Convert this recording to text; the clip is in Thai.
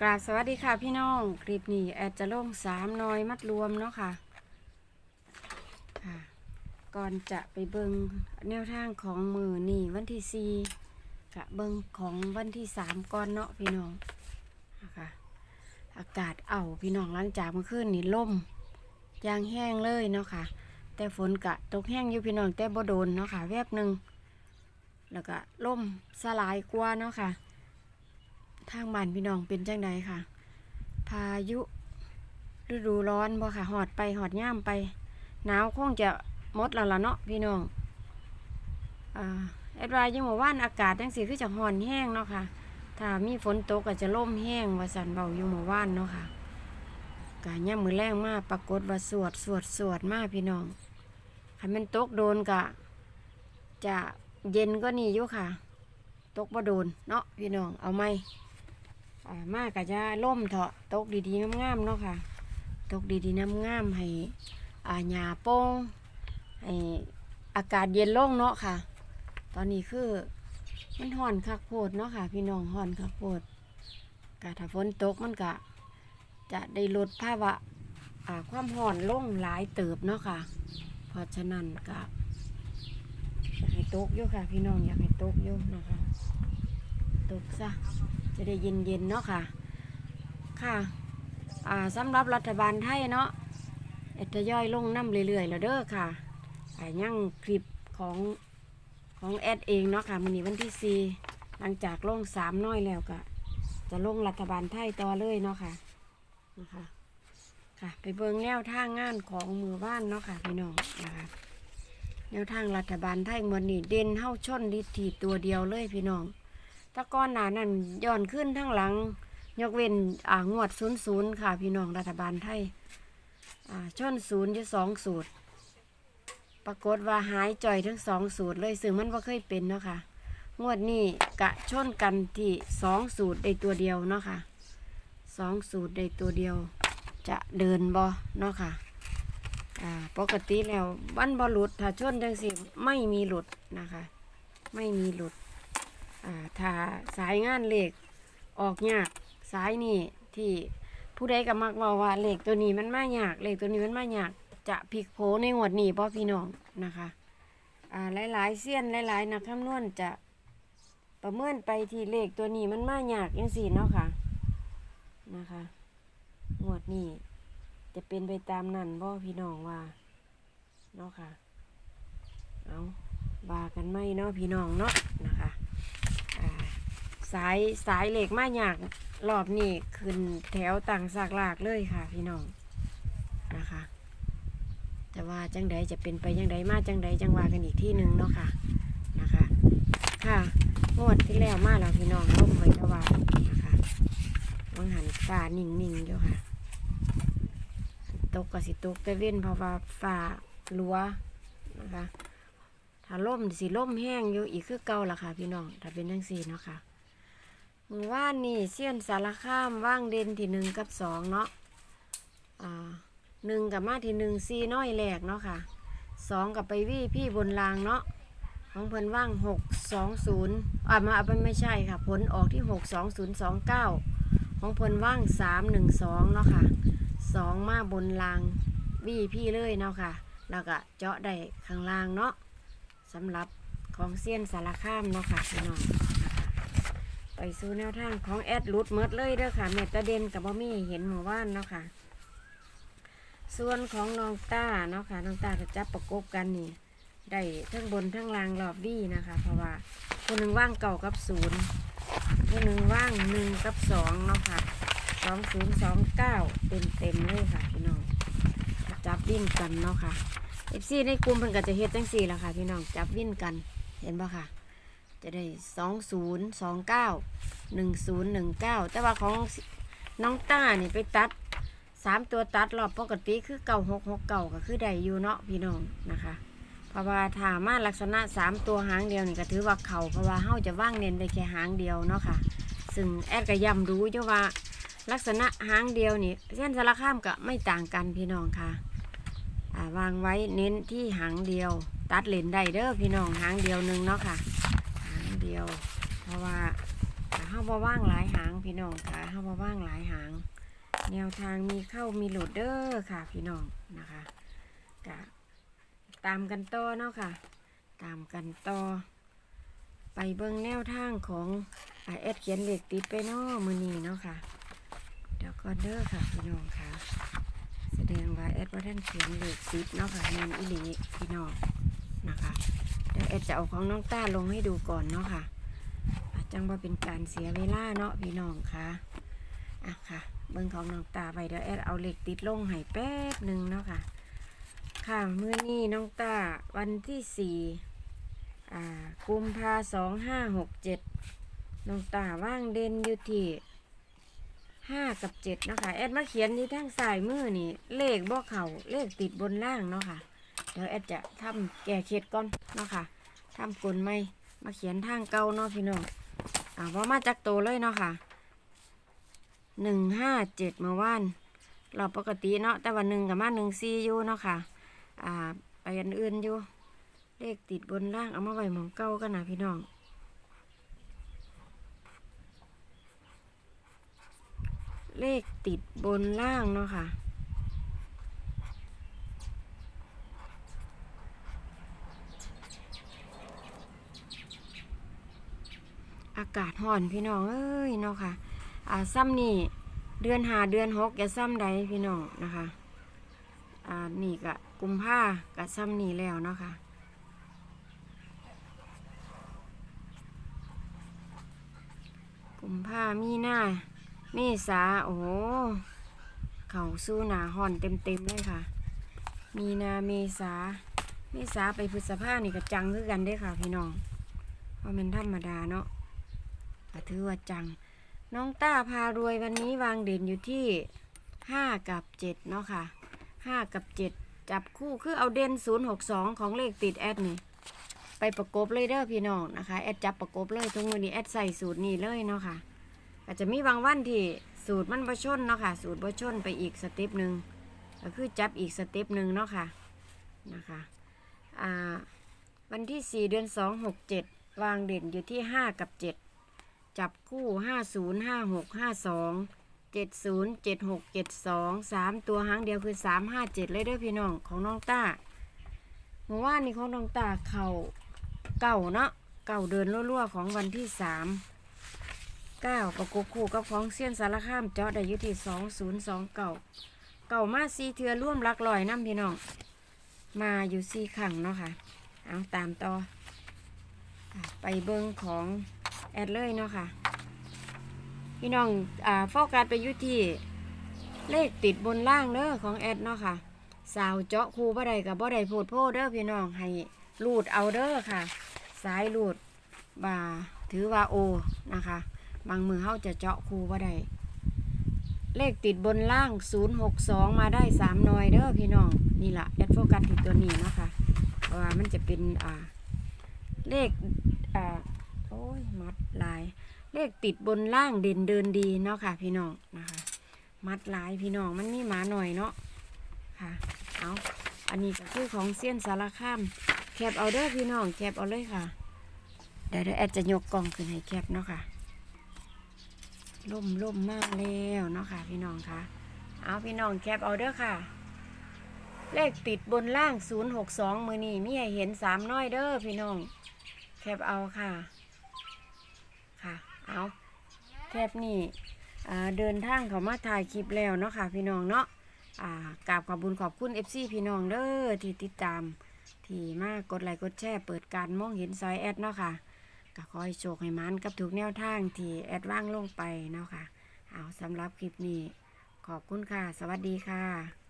กราบสวัสดีค่ะพี่น้อง คลิปนี้แอดจะลงสามน้อยมัดรวมเนาะค่ะค่ะก่อนจะไปเบิงแนวทางของมือนี่วันที่สี่กะเบิงของวันที่สามก่อนเนาะพี่น้องนะคะอากาศเอาพี่น้องหลังจากเมื่อคืนนี่ล่มยางแห้งเลยเนาะค่ะ แต่ฝนกะตกแห้งอยู่พี่น้องแต่บ่โดนเนาะค่ะ แวบหนึ่งแล้วก็ล่มสลายกว่าเนาะค่ะ ทางบ้านพี่น้องเป็นจังใดค่ะ พายุฤดูร้อนบ่ค่ะหอดไปหอดย่ามไป หนาวคงจะมดแล้วล่ะเนาะพี่น้องอ่าแอดวายยังบอกว่าอากาศจังสีคือจะห่อนแห้งเนาะค่ะ ถ้ามีฝนตกก็จะล่มแห้งว่าสันเบาอยู่หมู่บ้านเนาะค่ะกาย่ามือแรงมากปรากฏว่าสวดสวดสวดมากพี่น้องถ้ามันตกโดนกะ จะเย็นก็นี่อยู่ค่ะ ตกบ่โดนเนาะพี่น้องเอาไหมอ่า มากกะจะล่มเถาะตกดีๆงามๆเนาะค่ะ ตกดีๆงามๆให้อ่าหญ้าโป้งให้อากาศเย็นลงเนาะค่ะ ตอนนี้คือมันห่อนคักโพดเนาะค่ะ พี่น้องห่อนคักโพดกะถ้าฝนตกมันกะ จะได้ลดภาวะอ่าความห่อนลงหลายเติบเนาะค่ะ เพราะฉะนั้นกะอยากให้ตกอยู่ค่ะ พี่น้องอยากให้ตกอยู่นะคะ ตกซะจะได้เย็นๆเนาะค่ะ ค่ะอ่าสำหรับรัฐบาลไทยเนาะเอดทยอยลงน้ำเรื่อยๆแล้วเด้อค่ะไอ่ายังคลิปของของแอดเองเนาะค่ะมันนี้วันที่สี่หลังจากลงสามน้อยแล้วก็จะลงรัฐบาลไทยต่อเลยเนาะค่ะนะคะค่ะ ไปเบิ่งแนวทางงานของมือบ้านเนาะค่ะพี่น้องนะคะแนวทางรัฐบาลไทยมันนี้เด่นเท่าชนดิทีตัวเดียวเลยพี่น้อง ตะก้อนหนานั่นย้อนขึ้นทั้งหลัง ยกเว้นอ่างวดศูนย์ศูนย์ค่ะ พี่น้องรัฐบาลไทยอ่าชนศูนย์อยู่สองสูตร ปรากฏว่าหายจ่อยทั้งสองสูตรเลยซึ่งมันว่าเคยเป็นเนาะค่ะงวดนี้กะชนกันที่สองสูตรได้ตัวเดียวเนาะค่ะสองสูตรได้ตัวเดียว จะเดินบ่เนาะค่ะอ่าปกติแล้ววันบอหลุดถ้าชนจังสิไม่มีหลุดนะคะ ไม่มีหลุด ถ้าสายงานเหล็กออกยากสายนี่ที่ผู้ใดก็มักบอกว่าเหล็กตัวนี้มันมายากเหล็กตัวนี้มันมายากจะพลิกโผในงวดนี้พ่อพี่น้องนะคะอ่าหลายๆเสี้ยนหลายๆนักคำนวณจะประเมินไปที่เลขตัวนี้มันมายากยังสี่เนาะค่ะนะคะงวดนี้จะเป็นไปตามนั้นพ่อพี่น้องว่าเนาะค่ะเอาว่ากันไหมเนาะพี่น้องเนาะายสายเหล็กมาอยากรอบนี้ขึ้นแถวต่างสากลากเลยค่ะ พี่น้องนะคะ แต่ว่าจังใดจะเป็นไปจังใดมาจังใดจังว่ากันอีกที่หนึ่งเนาะค่ะนะคะ ค่ะงวดที่แล้วมาแล้วพี่น้องร่มไว้ตะวันนะคะวังหันฟ้านิ่งๆอยู่ค่ะ ตกก็สิตกแต่เว้นเพราะว่าฟ้าลัวนะคะถ้าล่มสิล่มแห้งอยู่อีกคือเก่าละค่ะ พี่น้องถ้าเป็นทั้งสี่เนาะค่ะ มือว่านนี่เสี้ยนสารข้ามว่างเด่นที่หนึ่งกับสองเนาะอ่าหนึ่งกับมาที่หนึ่งสี่น้อยแหลกเนาะค่ะสองกับไปวี่พี่บนรางเนาะของเพิ่นว่างหกสองศูนย์อ่ามาเอาไปไม่ใช่ค่ะ ผลออกที่หกสองศูนย์สองเก้าของเพิ่นว่างสามหนึ่งสองเนาะค่ะสองมาบนรางวี่พี่เลยเนาะค่ะ แล้วก็เจาะได้ข้างล่างเนาะสำหรับของเซียนสารข้ามเนาะค่ะพี่น้อง ไปสู่แนวทางของแอดรูดเมดเลยเด้อค่ะเมตาเดนกับบ่มีเห็นหมู่บ้านเนาะค่ะ ส่วนของน้องต้าเนาะค่ะน้องต้าจะจับประกบกันนี่ได้ทั้งบนทั้งล่างรอบวี่นะคะ เพราะว่าคนหนึ่งว่างเก่ากับศูนย์คนหนึ่งว่างหนึ่งกับสองเนาะค่ะสองศูนย์สองเก้าเต็มเต็มเลยค่ะพี่น้องจับวิ่งกันเนาะค่ะเอฟซีในกลุ่มเพิ่นก็จะเฮ็ดจังสี่ละค่ะพี่น้องจับวิ่นกันเห็นปะค่ะ จะได้สองศูนย์สองเก้าหนึ่งศูนย์หนึ่งเก้าแต่ว่าของน้องต้านี่ไปตัดสามตัวตัดรอบปกติคือเก่าหกหกเก่าก็คือได้อยู่เนาะพี่น้องนะคะเพราะว่าถามาลักษณะสามตัวหางเดียวนี่ก็ถือว่าเขาเพราะว่าเฮาจะว่างเน้นไปแค่หางเดียวเนาะค่ะ ซึ่งแอดก็ย้ำรู้อยู่ว่าลักษณะหางเดียวนี่เส้นสารข้ามก็ไม่ต่างกันพี่น้องค่ะอ่าวางไว้เน้นที่หางเดียว ตัดเลนได้เด้อพี่น้องหางเดียวหนึ่งเนาะค่ะ เดียว เพราะว่าถ้าเฮาบ่ว่างหลายหางพี่น้องค่ะเฮาบ่ว่างหลายหาง แนวทางมีเข้ามีหลุดเด้อค่ะพี่น้องนะคะกะตามกันต่อเนาะค่ะ ตามกันต่อไปเบิ่งแนวทางของไอ่าแอดเขียนเหล็กติดไปเนาะมือนีเนาะค่ะ เดี๋ยวก่อนเด้อค่ะพี่น้องค่ะ แสดงว่าแอดว่าท่านเขียนเหล็กติดเนาะค่ะแมนอีหลีพี่น้อง ดี๋ยวแอดจะเอาของน้องต้าลงให้ดูก่อนเนาะค่ะอะจังว่าเป็นการเสียเวลาเนาะพี่น้องค่ะอะค่ะ เบิ่งของน้องตาไปเดี๋ยวแอดเอาเหล็กติดลงให้แป๊บหนึ่งเนาะค่ะ ค่ะเมื่อนี้น้องตาวันที่สี่อ่ากุมภาสองห้าหกเจ็ดน้องตาว่างเด่นอยู่ที่ห้ากับเจ็ดเนาะค่ะแอดมาเขียนที่ทางสายมือนี่เลขบ่เข่าเลขติดบนล่างเนาะค่ะ เดี๋ยวแอดจะทำแก่เข็ดก่อนเนาะค่ะทำกลไม่มาเขียนทางเก่าเนาะพี่น้องอ่าว่ามาจากโตเลยเนาะค่ะหนึ่งห้าเจ็ดเมื่อวานเราปกติเนาะแต่วันหนึ่งกับมาหนึ่งซีอยู่เนาะค่ะอ่าไปอันอื่นอยู่เลขติดบนล่างเอามาไว้หมองเก้ากันนะพี่น้องเลขติดบนล่างเนาะค่ะ อากาศห่อนพี่น้องเอ้ยเนาะค่ะ อ่าซ้ำนี่เดือนหาเดือนหกอย่าซ้ำใดพี่น้องนะคะ อ่านี่กะกุมภากับซ้ำนี่แล้วเนาะค่ะกุมภามีหน้าเมษาโอ้โหเข่าสู้หนาห่อนเต็มเต็มเลยค่ะ มีนาเมษาเมษาไปพฤษภานี่ก็จังคือกันเด้ค่ะพี่น้องเพราะมันธรรมดาเนาะ็ถือว่าจัง น้องต้าพารวยวันนี้วางเด่นอยู่ที่ห้ากับเจ็ดเนาะค่ะห้ากับเจ็ดจับคู่คือเอาเด่นศูนย์หกสองของเลขติดแอดนี่ ไปประกบเลยเด้อพี่น้องนะคะ แอดจับประกบเลยทุกมือนี้แอดใส่สูตรนี้เลยเนาะค่ะอาจจะมีบางวันที่สูตรมันบ่ชนเนาะค่ะ สูตรบ่ชนไปอีกสเต็ปหนึ่งก็คือจับอีกสเต็ปหนึ่งเนาะค่ะนะคะอ่าวันที่ 4 เดือน 2 6 7 วางเด่นอยู่ที่ 5 กับ 7 จับคู่50 56 52 70 76 72 3ตัวหางเดียวคือ3 5 7เจ็ดเลยเด้อพี่น้องของน้องต้าเมื่อวานนี้ของน้องตาเข่าเก่าเนาะเก่าเดินรั่วๆของวันที่สามเก้าประกบคู่กับของเซียนสารคามเจาะได้อยู่ที่สองศูนย์สองเก่าเก่ามาซีเทือร่วมหลักลอยน้ำพี่น้อง มาอยู่ซีขังเนาะค่ะ เอาตามต่อ ไปเบิ้งของ แอดเลยเนาะค่ะ พี่น้องอ่าโฟกัสไปอยู่ที่เลขติดบนล่างเด้อของแอดเนาะค่ะ สาวเจาะคูบ่ได้กับบ่ได้พูดโพเด้อพี่น้องให้รูดเอาเด้อค่ะ สายรูดบ่าถือว่าโอนะคะ บางมือเฮาจะเจาะคูบ่ได้เลขติดบนล่าง 062 มาได้ 3 หน่อยเด้อพี่น้อง นี่ละแอดโฟกัสที่ตัวนี้เนาะคะเพราะว่ามันจะเป็นอ่าเลขอ่า ยมัดลาย เลขติดบนล่างเด่นเดินดีเนาะค่ะ พี่น้องนะคะ มัดลายพี่น้องมันมีหมาหน่อยเนาะค่ะเอาอันนี้ก็คือของเซียนสารคามแคบเอาเด้อพี่น้องแคบเอาเลยค่ะเดี๋ยวเดี๋ยวแอดจะยกกล่องขึ้นให้แคบเนาะค่ะล่มล่มมากแล้วเนาะค่ะ พี่น้องค่ะ เอาพี่น้องแคบเอาเด้อค่ะ เลขติดบนล่าง 062 มือนี่มีให้เห็นสามน้อยเด้อพี่น้อง แคบเอาค่ะ เอาแคบนี่เดินทางเขามาถ่ายคลิปแล้วเนาะค่ะพี่น้องเนาะกราบขอบบุญขอบคุณ FC พี่น้องเด้อที่ติดตามที่มากกดไลค์กดแชร์เปิดการมองเห็นซอยแอดเนาะค่ะก็ขอให้โชคให้มันกับทุกแนวทางที่แอดว่างลงไปเนาะค่ะ เอาสำหรับคลิปนี้ขอบคุณค่ะ สวัสดีค่ะ